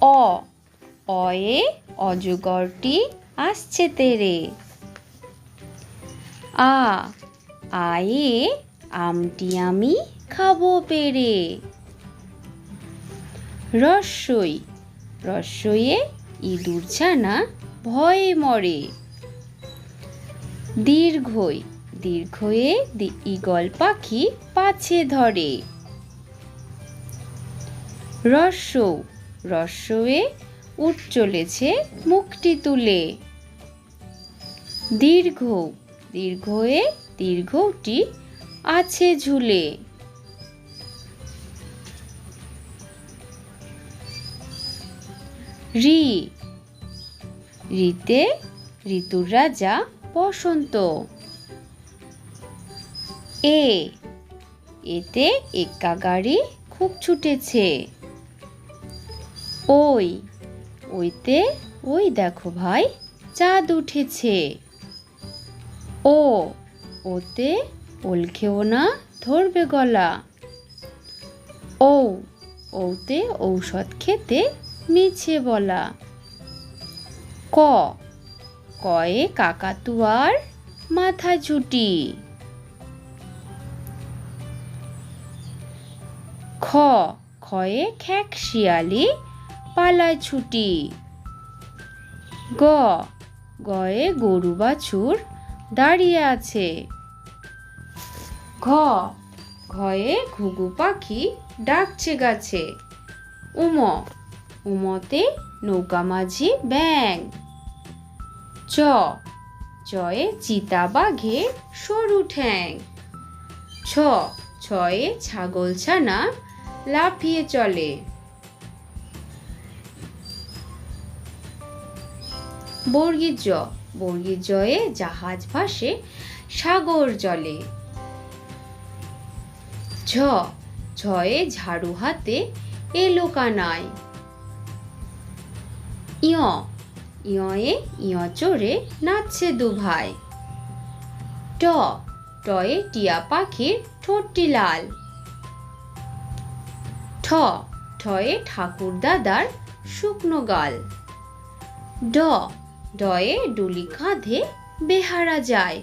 অ, অয়ে অজগরটি আসছে তেরে। আ, আয়ে আমটি আমি খাব পেরে। রস্যই রস্যয়ে ইঁদুর ছানা ভয়ে মরে। দীর্ঘই, দীর্ঘয়ে ঈগল পাখি পাছে ধরে। রস্য রস্যয়ে উঠ চলেছে মুখটি তুলে। দীর্ঘ, দীর্ঘয়ে দীর্ঘটি আছে ঝুলে। রি, রিতে ঋতুর রাজা বসন্ত। এ, এতে এক্কা গাড়ি খুব ছুটেছে। ওই, ওইতে, ওই দেখো ভাই, চাঁদ উঠেছে। ও, ওতে, ওল খেও না, ধরবে গলা। ও, ওতে ঔষধ খেতে মিছে বলা। ক, কয়ে কাকাতুয়ার মাথা ঝুটি। খ, খয়ে খ্যাক শিয়ালি পালায় ছুটি। গ, গয়ে গরু বাছুর দাঁড়িয়ে আছে। ঘ, ঘয়ে ঘুঘু পাখি ডাকছে গাছে। উম, উমতে নৌকা মাঝি ব্যাং চ, চয়ে চিতা বাঘে সরু ঠ্যাং। ছ, ছয়ে ছাগল ছানা লাফিয়ে চলে। বর্গীর জ বর্গীর জয়ে জাহাজ ভাসে, সাগর জলে। ঝ, ঝয়ে ঝাড়ু হাতে এলো কানায়। ইয় ইয়ে ইয় চড়ে নাচছে দু ভাই ট, টয়ে টিয়া পাখির ঠোঁটটি লাল। ঠ, ঠয়ে ঠাকুর দাদার শুকনো গাল। ড ডয়ে ডুলি কাঁধে বেহারা যায়।